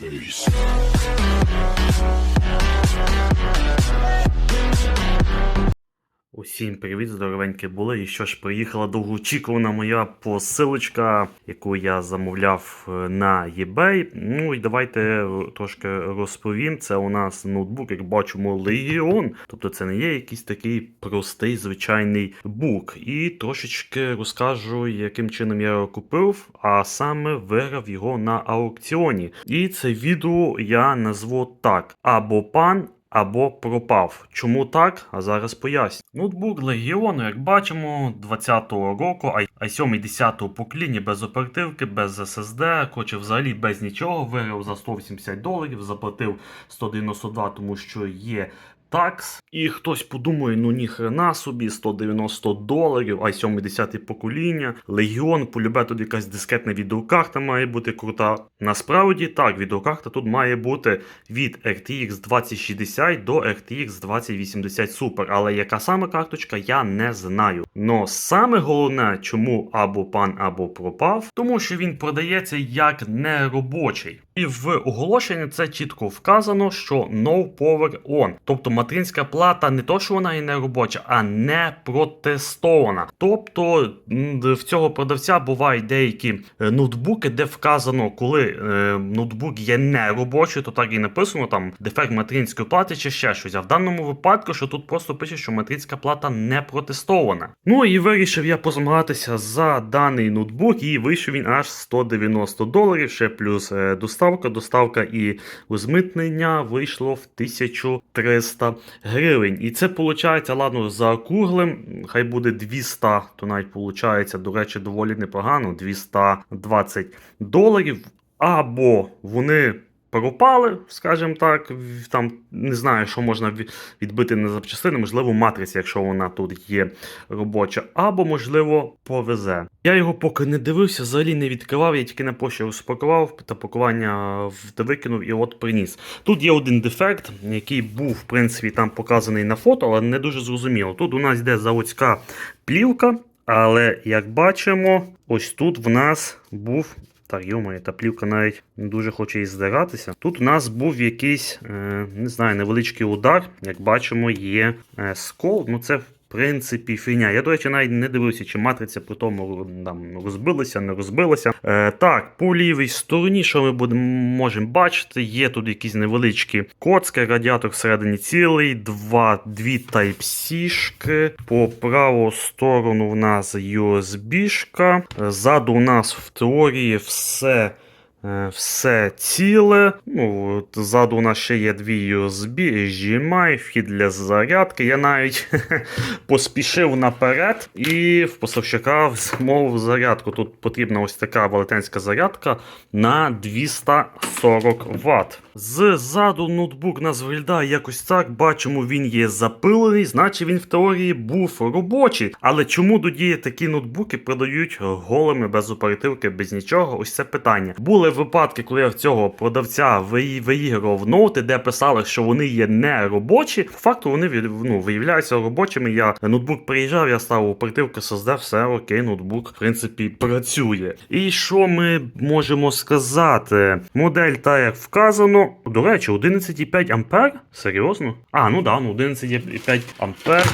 vocês. Усім привіт, здоровенькі були. І що ж, приїхала довгоочікувана моя посилочка, яку я замовляв е, на eBay. Ну і давайте е, трошки розповім. Це у нас ноутбук, як бачимо, Legion. Тобто це не є якийсь такий простий звичайний бук. І трошечки розкажу, яким чином я його купив, а саме виграв його на аукціоні. І це відео я назву так: або пан або пропав. Чому так? А зараз поясню. Ноутбук Легіону, як бачимо, 20-го року, а 7 10-го покоління без оперативки, без SSD, хоче взагалі без нічого. Виграв за 180 доларів, заплатив 192, тому що є. Такс, і хтось подумає, ну ніхрена собі, 190 доларів, i 7 10 покоління, Легіон, полюбе тут якась дискетна відеокарта має бути крута. Насправді так, відеокарта тут має бути від RTX 2060 до RTX 2080 Super, але яка саме карточка, я не знаю. Но саме головне, чому або пан, або пропав, тому що він продається як неробочий. І в оголошенні це чітко вказано, що no power on. Тобто материнська плата не то, що вона і не робоча, а не протестована. Тобто в цього продавця бувають деякі е, ноутбуки, де вказано, коли е, ноутбук є не робочий, то так і написано там дефект материнської плати чи ще щось. А в даному випадку, що тут просто пише, що материнська плата не протестована. Ну і вирішив я позмагатися за даний ноутбук, і вийшов він аж 190 доларів, ще плюс е, доставка. Доставка і узмитнення вийшло в 1300 гривень. І це виходить, ладно, за округлим, хай буде 200, то навіть виходить, до речі, доволі непогано. 220 доларів. Або вони пропали, скажімо так, там не знаю, що можна відбити на запчастини, можливо, матриця, якщо вона тут є робоча, або, можливо, повезе. Я його поки не дивився, взагалі не відкривав, я тільки на пошті розпакував та пакування викинув і от приніс. Тут є один дефект, який був, в принципі, там показаний на фото, але не дуже зрозуміло. Тут у нас йде заводська плівка, але як бачимо, ось тут в нас був. Так, йомає, та плівка навіть не дуже хоче і здиратися. Тут у нас був якийсь, е, не знаю, невеличкий удар. Як бачимо, є е, скол. Ну це в принципі фігня. Я, до речі, навіть не дивився, чи матриця при тому там, розбилася, не розбилася. Е, так, по лівій стороні, що ми будемо можемо бачити, є тут якісь невеличкі коцки, радіатор всередині цілий, два, дві Type-C-шки. По праву сторону в нас USB-шка. Е, Ззаду у нас в теорії все. Е, Все ціле. Ну, от ззаду у нас ще є дві USB, HDMI, вхід для зарядки. Я навіть поспішив наперед і в поставщика замовив зарядку. Тут потрібна ось така велетенська зарядка на 240 Вт. Ззаду ноутбук нас виглядає якось так. Бачимо, він є запилений, значить він в теорії був робочий. Але чому тоді такі ноутбуки продають голими, без оперативки, без нічого? Ось це питання. Були випадки, коли я цього продавця ви- виіграв ноути, де писали, що вони є не робочі. По факту вони ну, виявляються робочими. Я ноутбук приїжджав, я ставив оперативку, создав, все окей, ноутбук в принципі працює. І що ми можемо сказати? Модель, та як вказано, до речі, 11,5 ампер? Серйозно? А, ну да, ну 11,5 ампер.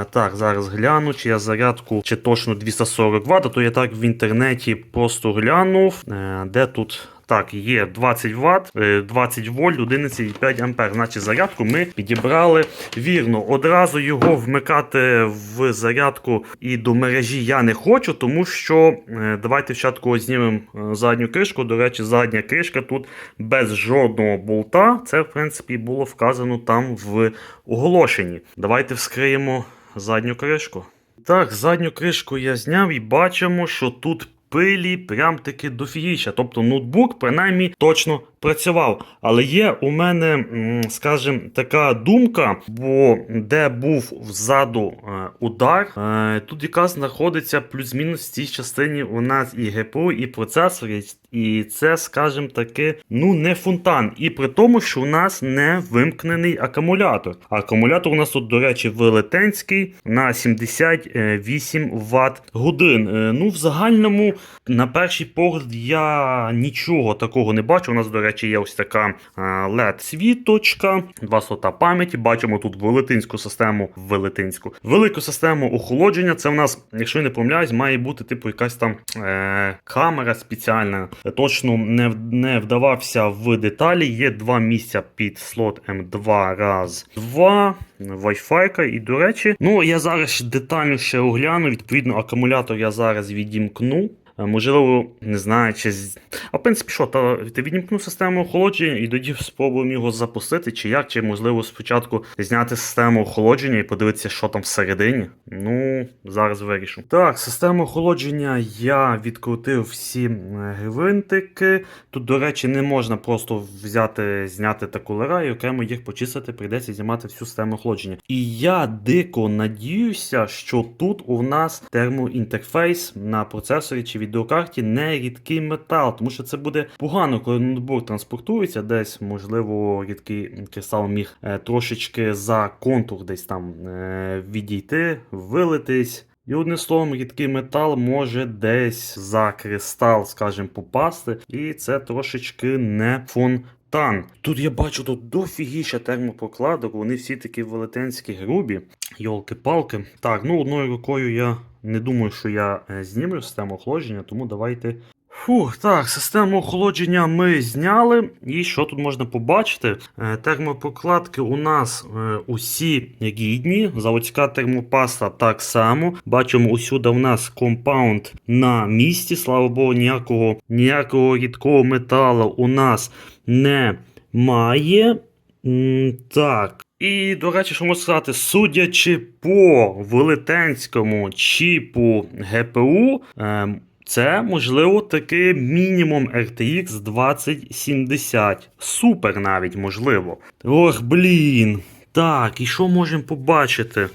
Е, так, зараз гляну, чи я зарядку, чи точно 240 Вт, то я так в інтернеті просто глянув. Е, де тут так, є 20 Вт, е, 20 вольт, 11,5 ампер. Значить, зарядку ми підібрали вірно. Одразу його вмикати в зарядку і до мережі я не хочу, тому що е, давайте спочатку знімемо е, задню кришку. До речі, задня кришка тут без жодного болта. Це, в принципі, було вказано там в оголошенні. Давайте вскриємо задню кришку. Так, задню кришку я зняв і бачимо, що тут пилі прям таки дофігіща. Тобто ноутбук, принаймні, точно працював. Але є у мене, скажімо, така думка, бо де був взаду е, удар, е, тут якраз знаходиться плюс-мінус в цій частині у нас і ГПУ, і процесор, і- і це, скажімо таки, ну не фонтан. І при тому, що у нас не вимкнений акумулятор. Акумулятор у нас тут, до речі, велетенський на 78 Вт годин. Е, Ну, в загальному На перший погляд я нічого такого не бачу. У нас, до речі, є ось така LED-світочка, два слота пам'яті. Бачимо тут велетинську систему, велетинську, велику систему охолодження. Це в нас, якщо я не помиляюсь, має бути типу якась там е- камера спеціальна. Точно не, не вдавався в деталі. Є два місця під слот М2 раз два. Wi-Fi, і до речі, ну я зараз ще огляну. Відповідно, акумулятор я зараз відімкну. Е, Можливо, не знаю, чи а в принципі, що, та ти відімкну систему охолодження і тоді спробуємо його запустити, чи як, чи можливо спочатку зняти систему охолодження і подивитися, що там всередині. Ну, зараз вирішу. Так, систему охолодження я відкрутив всі е, гвинтики. Тут, до речі, не можна просто взяти, зняти та кулера і окремо їх почистити, прийдеться знімати всю систему охолодження. І я дико надіюся, що тут у нас термоінтерфейс на процесорі чи відеокарті не рідкий метал, тому що це буде погано, коли ноутбук транспортується десь, можливо, рідкий кристал міг е, трошечки за контур десь там е, відійти, вилитись. І одним словом, рідкий метал може десь за кристал, скажімо, попасти, і це трошечки не фонтан. Тут я бачу тут дофігіща термопрокладок, вони всі такі велетенські грубі. Йолки-палки. Так, ну одною рукою я не думаю, що я е, знімлю систему охолодження, тому давайте. Фух, так, систему охолодження ми зняли. І що тут можна побачити? Е, Термопрокладки у нас е, усі гідні. Заводська термопаста так само. Бачимо, усюди в нас компаунд на місці. Слава Богу, ніякого, ніякого рідкого металу у нас немає. Так. І, до речі, що можу сказати, судячи по велетенському чіпу ГПУ, ем, це можливо таки мінімум RTX 2070. Супер навіть можливо. Ох, блін. Так, і що можемо побачити?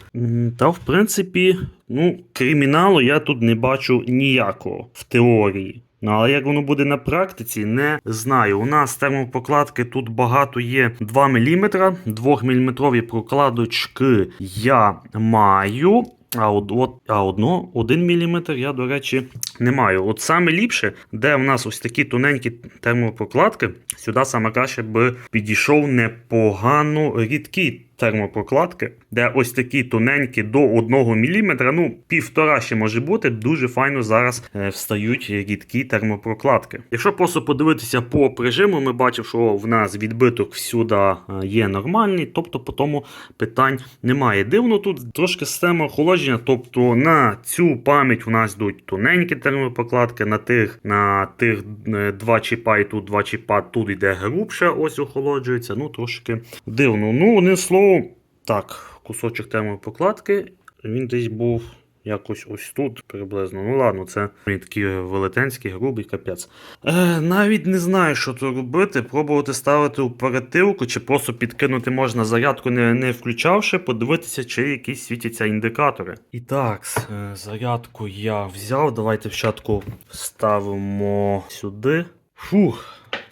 Та, в принципі, ну, криміналу я тут не бачу ніякого в теорії. Ну, але як воно буде на практиці, не знаю. У нас термопокладки тут багато є 2 мм, 2 мм прокладочки я маю. А, от, от, а одно, 1 мм я, до речі, не маю. От саме ліпше, де в нас ось такі тоненькі термопрокладки, сюди саме краще би підійшов непогано рідкі термопрокладки, де ось такі тоненькі до 1 мм, ну півтора ще може бути, дуже файно зараз е, встають рідкі термопрокладки. Якщо просто подивитися по прижиму, ми бачимо, що в нас відбиток всюди е, є нормальний, тобто по тому питань немає. Дивно тут трошки система охолодження, тобто на цю пам'ять у нас йдуть тоненькі термопрокладки, на тих на тих е, два чіпа і тут два чіпа, тут йде грубше, ось охолоджується. Ну трошки дивно. Ну, одним словом, так, кусочок термопокладки, він десь був. Якось ось тут приблизно. Ну ладно, це такий велетенський, грубий капець. Е, навіть не знаю, що тут робити. Пробувати ставити оперативку, чи просто підкинути можна зарядку, не, не включавши, подивитися, чи якісь світяться індикатори. І так, е, зарядку я взяв. Давайте спочатку ставимо сюди. Фух,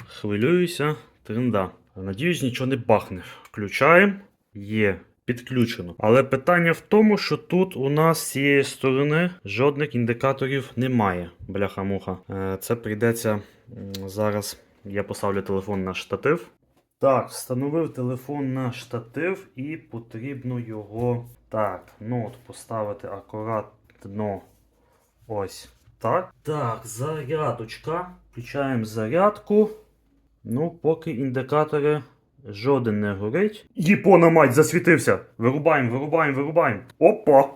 хвилююся. Тренда. Надіюсь, нічого не бахне. Включаємо. Є. Підключено. Але питання в тому, що тут у нас з цієї сторони жодних індикаторів немає. Бляха-муха. Е, Це прийдеться зараз. Я поставлю телефон на штатив. Так, встановив телефон на штатив і потрібно його. Так, ноут поставити акуратно. Ось так. Так, зарядочка. Включаємо зарядку. Ну, поки індикатори жоден не горить. Єпона мать, засвітився. Вирубаємо, вирубаємо, вирубаємо. Опа.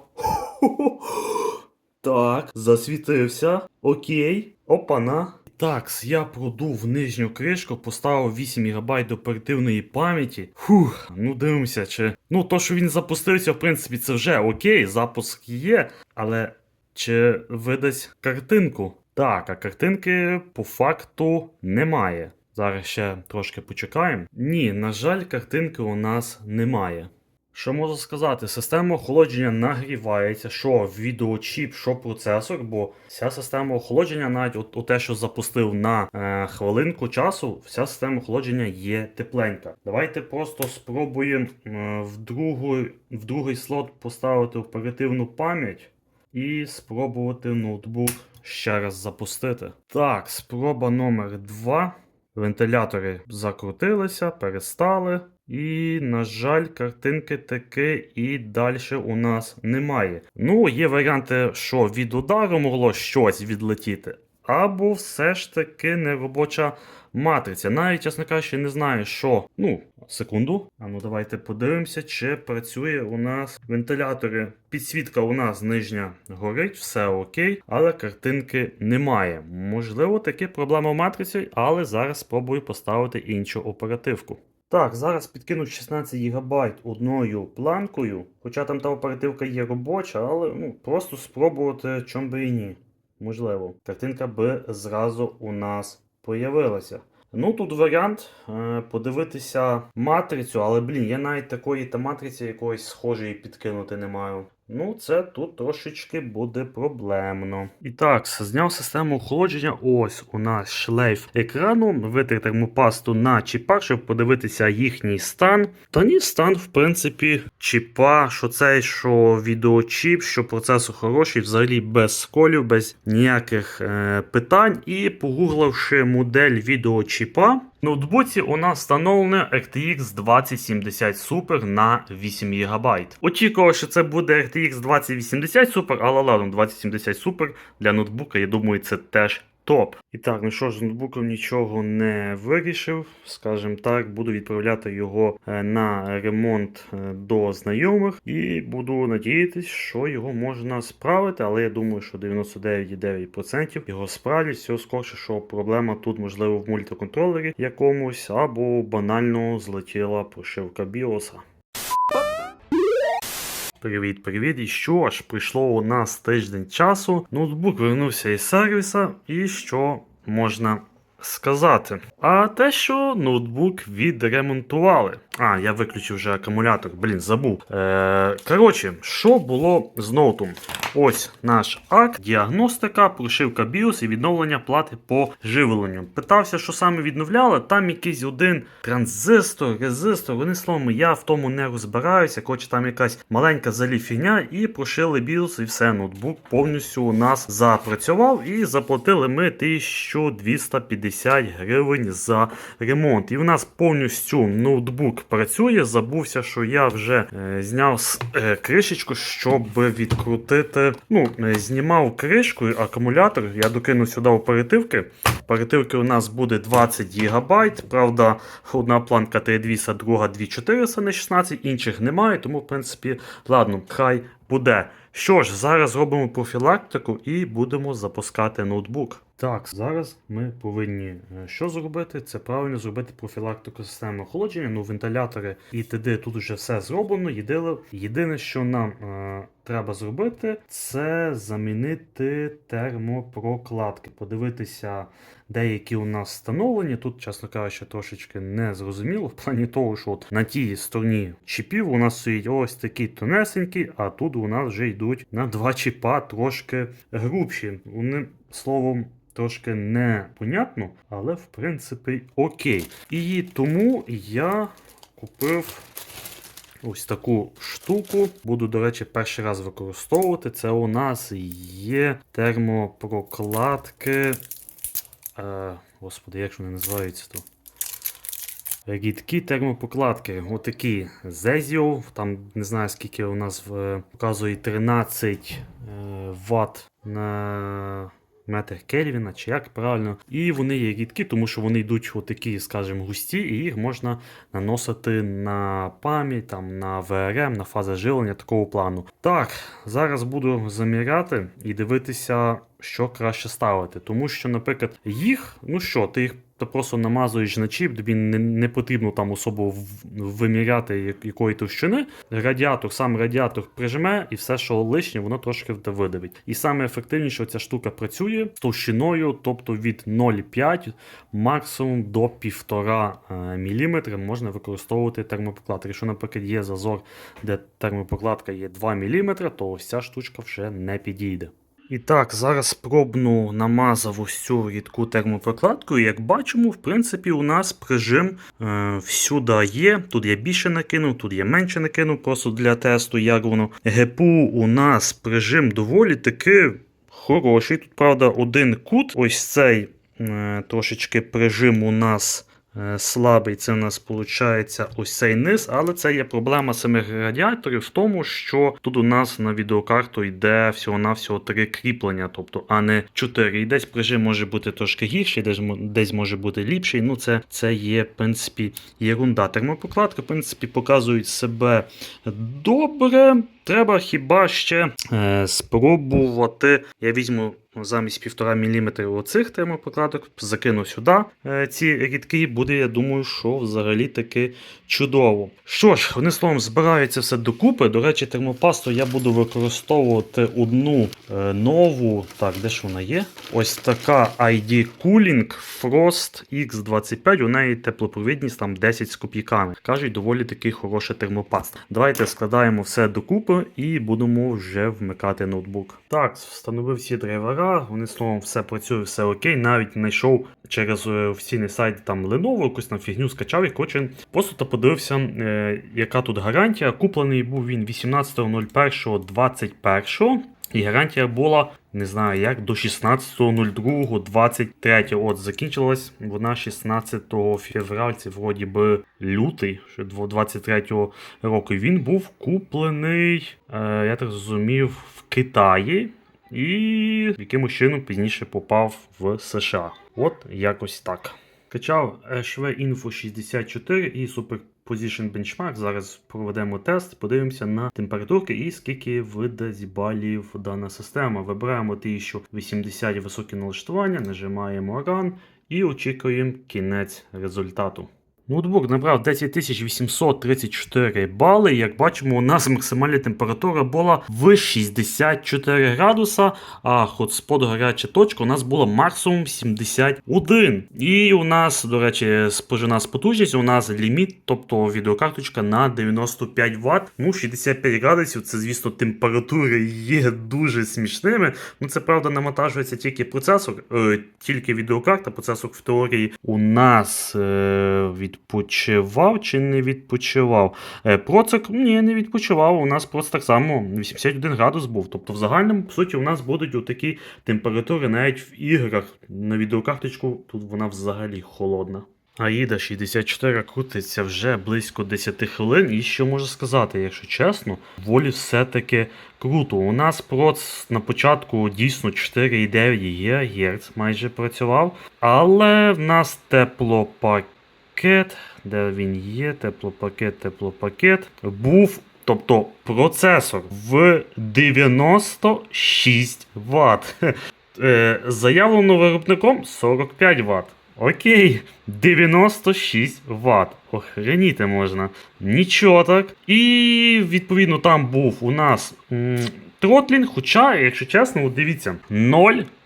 Так, засвітився. Окей. Опана. Так, я продув нижню кришку, поставив 8 ГБ оперативної пам'яті. Фух, ну дивимося, чи. Ну, то, що він запустився, в принципі, це вже окей, запуск є, але чи видасть картинку? Так, а картинки по факту немає. Зараз ще трошки почекаємо. Ні, на жаль, картинки у нас немає. Що можу сказати? Система охолодження нагрівається, що відеочіп, що процесор, бо вся система охолодження, навіть от, от те, що запустив на е, хвилинку часу, вся система охолодження є тепленька. Давайте просто спробуємо е, в, другу, в другий слот поставити оперативну пам'ять і спробувати ноутбук ще раз запустити. Так, спроба номер 2. Вентилятори закрутилися, перестали. І, на жаль, картинки таки і далі у нас немає. Ну, є варіанти, що від удару могло щось відлетіти, або все ж таки неробоча матриця. Навіть, чесно кажучи, не знаю, що. Ну, секунду. А ну давайте подивимося, чи працює у нас вентилятори. Підсвітка у нас нижня горить, все окей, але картинки немає. Можливо, таки проблема в матриці, але зараз спробую поставити іншу оперативку. Так, зараз підкину 16 ГБ одною планкою, хоча там та оперативка є робоча, але ну, просто спробувати, чом би і ні. Можливо, картинка би зразу у нас появилася. Ну, тут варіант е, подивитися матрицю, але блін, я навіть такої та матриці якоїсь схожої підкинути не маю. Ну, це тут трошечки буде проблемно. І так, зняв систему охолодження. Ось у нас шлейф екрану. Витер термопасту на чіпах, щоб подивитися їхній стан. Та ні, стан, в принципі, чіпа, що цей, що відеочіп, що процесор хороший, взагалі без сколів, без ніяких е, питань. І погугливши модель відеочіпа, ноутбуці у нас встановлено RTX 2070 Super на 8 ГБ. Очікував, що це буде RTX 2080 Super, але ладно, 2070 Super для ноутбука, я думаю, це теж топ. І так, ну що ж, з ноутбуком нічого не вирішив. Скажімо так, буду відправляти його е, на ремонт е, до знайомих і буду надіятися, що його можна справити, але я думаю, що 99,9% його справлять. Все скорше, що проблема тут, можливо, в мультиконтролері якомусь, або банально злетіла прошивка біоса. Привіт, привіт. І що ж, прийшло у нас тиждень часу. Ноутбук вернувся із сервіса, і що можна сказати? А те, що ноутбук відремонтували. А, я виключив вже акумулятор, блін, забув. Е, коротше, що було з ноутом? Ось наш ак, діагностика, прошивка BIOS і відновлення плати по живленню. Питався, що саме відновляли, там якийсь один транзистор, резистор. Вони словом, я в тому не розбираюся. Коротше, там якась маленька залі фігня, і прошили BIOS, і все, ноутбук повністю у нас запрацював. І заплатили ми 1250 гривень за ремонт. І в нас повністю ноутбук працює. Забувся, що я вже е, зняв е, кришечку, щоб відкрутити. Ну, е, знімав кришку, акумулятор. Я докину сюди оперативки. Оперативки у нас буде 20 ГБ. Правда, одна планка 3200, друга 2400 на 16, інших немає, тому, в принципі, ладно, хай буде. Що ж, зараз зробимо профілактику і будемо запускати ноутбук. Так, зараз ми повинні е, що зробити? Це правильно зробити профілактику системи охолодження. Ну, вентилятори і т.д. тут вже все зроблено. Єдине, єдине що нам е, треба зробити, це замінити термопрокладки. Подивитися, деякі у нас встановлені. Тут, чесно кажучи, трошечки не зрозуміло. В плані того, що от на тій стороні чіпів у нас стоїть ось такі тонесенькі, а тут у нас вже йдуть на два чіпа трошки грубші. Вони словом. Трошки непонятно, але в принципі окей. І тому я купив ось таку штуку. Буду, до речі, перший раз використовувати. Це у нас є термопрокладки. Е, господи, як ж вони називаються то? Рідкі термопокладки, отакі Zezio, там не знаю скільки у нас в, показує 13 е, Вт на метр Кельвіна, чи як правильно. І вони є рідкі, тому що вони йдуть отакі, скажімо, густі, і їх можна наносити на пам'ять, там, на ВРМ, на фази жилення такого плану. Так, зараз буду заміряти і дивитися, що краще ставити. Тому що, наприклад, їх, ну що, ти їх просто намазуєш на чіп, тобі не, не потрібно там особо виміряти як- якої товщини. Радіатор, сам радіатор прижме, і все, що лишнє, воно трошки видавить. І саме ефективніше ця штука працює з товщиною, тобто від 0,5 максимум до 1,5 мм можна використовувати термопокладки. Якщо, наприклад, є зазор, де термопокладка є 2 мм, то ось ця штучка вже не підійде. І так, зараз пробну намазав ось цю рідку термопрокладку. Як бачимо, в принципі, у нас прижим е, всюди є. Тут я більше накинув, тут я менше накинув, просто для тесту, як воно. ГПУ у нас прижим доволі таки хороший. Тут, правда, один кут. Ось цей е, трошечки прижим у нас. Е, Слабий, це у нас виходить ось цей низ, але це є проблема самих радіаторів в тому, що тут у нас на відеокарту йде всього-навсього три кріплення, тобто, а не чотири. І десь прижим може бути трошки гірший, десь, десь може бути ліпший. Ну, це, це є, в принципі, єрунда. Термопрокладки, в принципі, показують себе добре. Треба хіба ще е, спробувати. Я візьму замість 1,5 мм оцих термопрокладок, закину сюди е, ці рідки, буде, я думаю, що взагалі таки чудово. Що ж, вони словом збираються все докупи. До речі, термопасту я буду використовувати одну е, нову. Так, де ж вона є? Ось така ID Cooling Frost X25. У неї теплопровідність там 10 з копійками. Кажуть, доволі таки хороша термопаста. Давайте складаємо все докупи і будемо вже вмикати ноутбук. Так, встановив всі драйвера. Вони словом все працює, все окей. Навіть знайшов через е, офіційний сайт там Lenovo, якусь там фігню скачав і хоче. просто та подивився, е, яка тут гарантія. Куплений був він 18.01.21. І гарантія була, не знаю як, до 16.02.23. От закінчилась вона 16 февраля, це вроді би лютий ще 23 року. Він був куплений, е, я так зрозумів, в Китаї. І якимось чином пізніше попав в США. От якось так. Качав HV Info 64 і Superposition Benchmark. Зараз проведемо тест, подивимося на температурки і скільки видасть балів дана система. Вибираємо ті, що 80 високі налаштування, нажимаємо Run і очікуємо кінець результату. Ноутбук набрав 10834 бали. Як бачимо, у нас максимальна температура була в 64 градуса, а хотспот гаряча точка у нас була максимум 71. І у нас, до речі, спожина потужність, у нас ліміт, тобто відеокарточка на 95 Вт. Ну, 65 градусів, це, звісно, температури є дуже смішними. Ну, це правда навантажується тільки процесор, е, тільки відеокарта, процесор в теорії у нас е, відпочивав чи не відпочивав. Е, процик ні, не відпочивав. У нас просто так само 81 градус був. Тобто, в загальному, по суті, у нас будуть отакі температури навіть в іграх. На відеокарточку тут вона взагалі холодна. Аїда 64 крутиться вже близько 10 хвилин. І що можу сказати, якщо чесно, волі все-таки круто. У нас проц на початку дійсно 4,9 ГГц майже працював, але в нас теплопакет, де він є, теплопакет, теплопакет, був. Тобто процесор в 96 Вт. Е, заявлено виробником 45 Вт. Окей, 96 Вт. Охреніти можна. Нічого так. І відповідно там був у нас м, тротлінг, хоча, якщо чесно, дивіться, 0 процентів.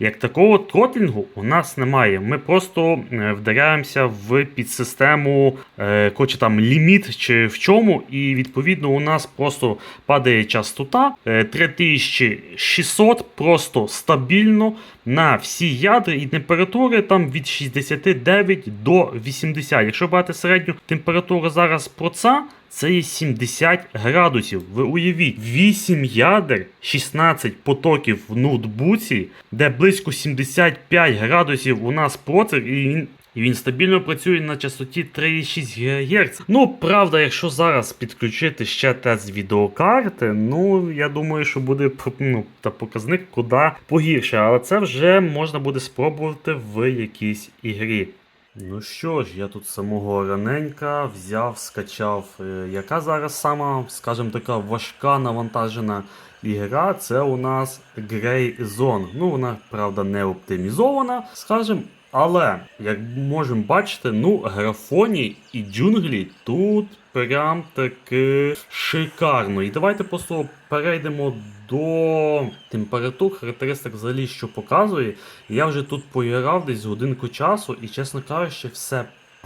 Як такого тротлінгу у нас немає. Ми просто е, вдаряємося в підсистему, е, там ліміт чи в чому, і відповідно у нас просто падає частота е, 3600 просто стабільно на всі ядра і температури там від 69 до 80. Якщо брати середню температуру зараз проца, це є 70 градусів. Ви уявіть, 8 ядер, 16 потоків в ноутбуці, де близько 75 градусів у нас процес, і він. І він стабільно працює на частоті 3,6 ГГц. Ну, правда, якщо зараз підключити ще тест відеокарти, ну я думаю, що буде ну, та показник куди погірше. Але це вже можна буде спробувати в якійсь ігрі. Ну що ж, я тут самого раненька взяв, скачав, е, яка зараз сама, скажімо така, важка навантажена ігра, це у нас Grey Zone. Ну, вона, правда, не оптимізована, скажімо, але, як можемо бачити, ну, графоні і джунглі тут прям таки шикарно. І давайте просто перейдемо до температур, характеристик взагалі, що показує. Я вже тут поіграв десь годинку часу, і, чесно кажучи, все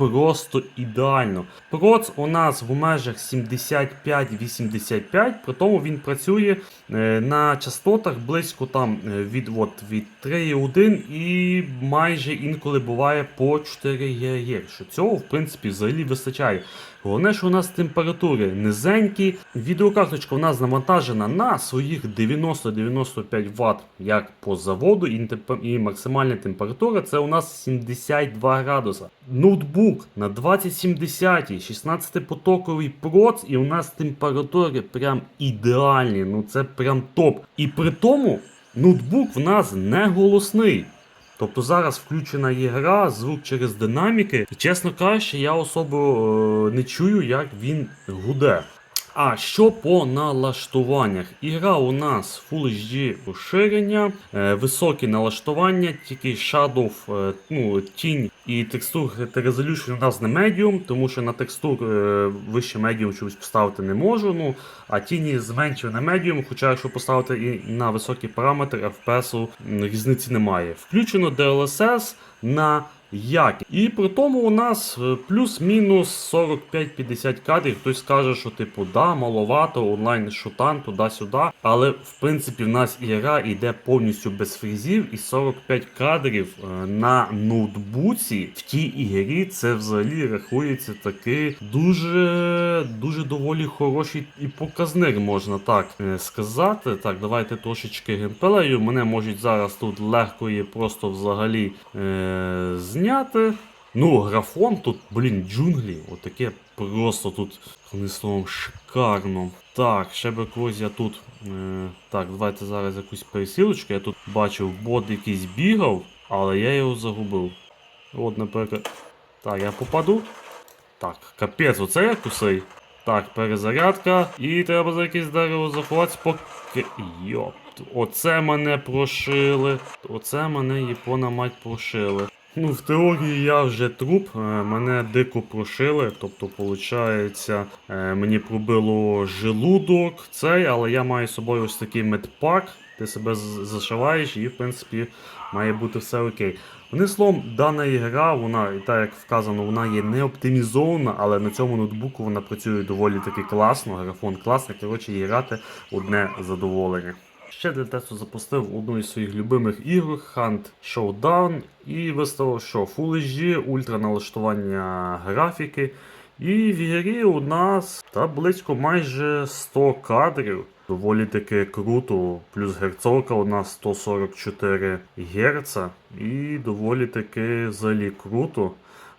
просто ідеально. Проц у нас в межах 75-85, при тому він працює е, на частотах близько там е, від, от, від 3,1 і майже інколи буває по 4 ГГц. Що цього, в принципі, взагалі вистачає. Головне, що у нас температури низенькі. Відеокарточка у нас навантажена на своїх 90-95 Вт, як по заводу, і, максимальна температура це у нас 72 градуса. Ноутбук на 2070, 16-потоковий проц, і у нас температури прям ідеальні. Ну це прям топ. І при тому ноутбук в нас не голосний. Тобто зараз включена є гра, звук через динаміки. І чесно кажучи, я особо е, не чую, як він гуде. А що по налаштуваннях? Ігра у нас Full HD розширення, е, високі налаштування, тільки Shadow, е, ну, тінь і текстур та Resolution у нас не медіум, тому що на текстур е, вище медіум чогось поставити не можу. Ну, а тіні зменшив на медіум, хоча якщо поставити і на високий параметр FPS різниці немає. Включено DLSS на як. І при тому у нас е, плюс-мінус 45-50 кадрів. Хтось скаже, що типу да, маловато, онлайн шутан, туди-сюди. Але в принципі в нас і гра йде повністю без фрізів, і 45 кадрів е, на ноутбуці в тій ігрі це взагалі рахується такий дуже дуже доволі хороший і показник, можна так е, сказати. Так, давайте трошечки геймплею. Мене можуть зараз тут легко і просто взагалі е, зняти. Ну, графон тут, блін, джунглі, отаке просто тут, словом, шикарно. Так, ще би когось я тут. Е, так, давайте зараз якусь пересілочку. Я тут бачив, бот якийсь бігав, але я його загубив. От, наприклад. Так, я попаду. Так, капець, оце я кусей. Так, перезарядка. І треба за якесь дерево заховатися, поки. Йоп. Оце мене прошили. Оце мене Япона мать прошили. Ну, в теорії я вже труп, е, мене дико прошили. Тобто, виходить, мені пробило желудок, цей, але я маю з собою ось такий медпак. Ти себе зашиваєш і, в принципі, має бути все окей. Одним словом, дана ігра, вона, і так як вказано, вона є не оптимізована, але на цьому ноутбуку вона працює доволі таки класно, графон класний. Коротше, її грати одне задоволення. Ще для тесту запустив одну із своїх любимих ігор Hunt Showdown і виставив, що Full HD, ультра налаштування графіки. І в ігрі у нас та близько майже 100 кадрів. Доволі таки круто. Плюс герцовка у нас 144 Гц. І доволі таки взагалі круто.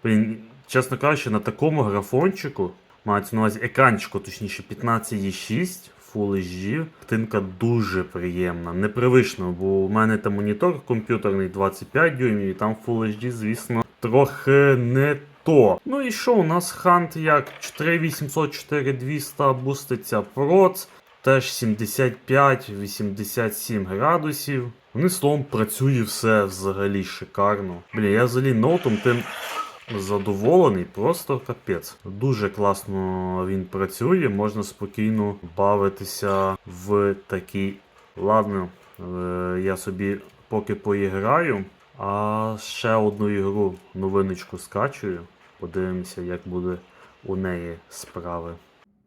Блін, чесно кажучи, на такому графончику, мається на увазі екранчику, точніше 15,6 HD. Картинка дуже приємна, непривично, бо у мене там монітор комп'ютерний 25 дюймів, і там Full HD, звісно, трохи не то. Ну і що, у нас хант як 4800, 4200 буститься проц, теж 75-87 градусів. Вони словом працює все взагалі шикарно. Блін, я взагалі ноутом тим задоволений, просто капець. Дуже класно він працює, можна спокійно бавитися в такий. Ладно, е, я собі поки поіграю, а ще одну ігру новиночку скачую. Подивимося, як буде у неї справи.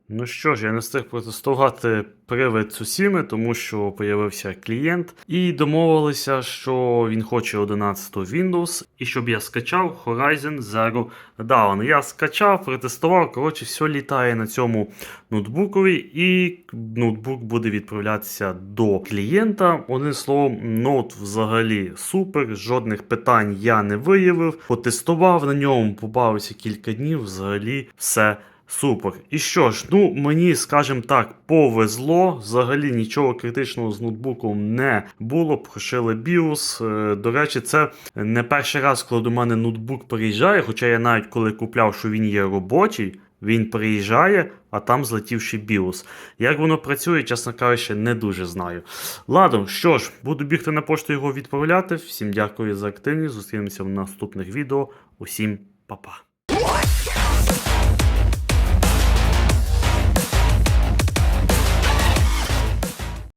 Ну що ж, я не встиг протестувати привид Цусіми, тому що появився клієнт, і домовилися, що він хоче 11 Windows, і щоб я скачав Horizon Zero Dawn. Я скачав, протестував. Коротше, все літає на цьому ноутбукові, і ноутбук буде відправлятися до клієнта. Одним словом, ноут взагалі супер, жодних питань я не виявив. Потестував на ньому, побавився кілька днів, взагалі все. Супер. І що ж, ну мені, скажімо так, повезло. Взагалі нічого критичного з ноутбуком не було. Прошили BIOS. Е, До речі, це не перший раз, коли до мене ноутбук приїжджає, хоча я навіть коли купляв, що він є робочий. Він приїжджає, а там злетівши BIOS. Як воно працює, чесно кажучи, не дуже знаю. Ладно, що ж, буду бігти на пошту його відправляти. Всім дякую за активність. Зустрінемося в наступних відео. Усім па-па.